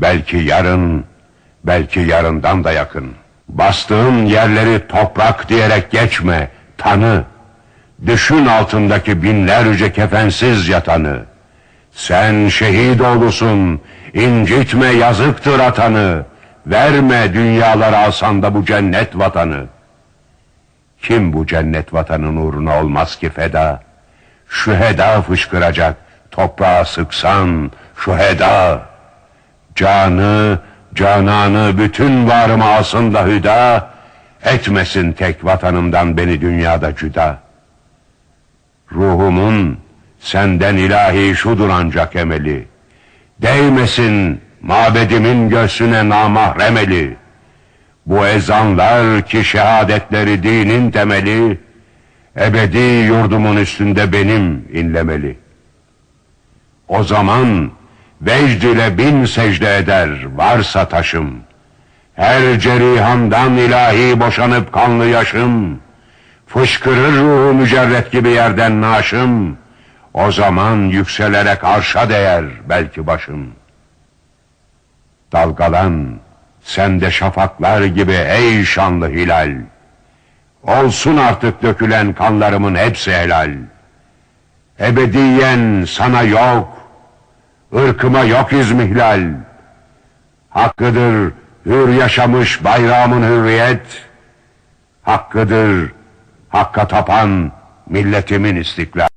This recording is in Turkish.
belki yarın, belki yarından da yakın. Bastığın yerleri toprak diyerek geçme, tanı. Düşün altındaki binlerce kefensiz yatanı. Sen şehit oğlusun, incitme yazıktır atanı. Verme dünyalar alsan da bu cennet vatanı. Kim bu cennet vatanın uğruna olmaz ki feda? Şu heda fışkıracak, toprağa sıksan şu heda. Canı, cananı bütün varımı alsın da hüda, etmesin tek vatanımdan beni dünyada cüda. Ruhumun senden ilahi şudur ancak emeli, değmesin mabedimin göğsüne namahrem eli. Bu ezanlar ki şehadetleri dinin temeli, ebedi yurdumun üstünde benim inlemeli. O zaman vecd ile bin secde eder varsa taşım. Her cerihamdan ilahi boşanıp kanlı yaşım. Fışkırır ruhu mücerret gibi yerden naşım. O zaman yükselerek arşa değer belki başım. Dalgalan sen de şafaklar gibi ey şanlı hilal. Olsun artık dökülen kanlarımın hepsi helal. Ebediyen sana yok, ırkıma yok izmihlal. Hakkıdır hür yaşamış bayrağımın hürriyet. Hakkıdır hakka tapan milletimin istiklal.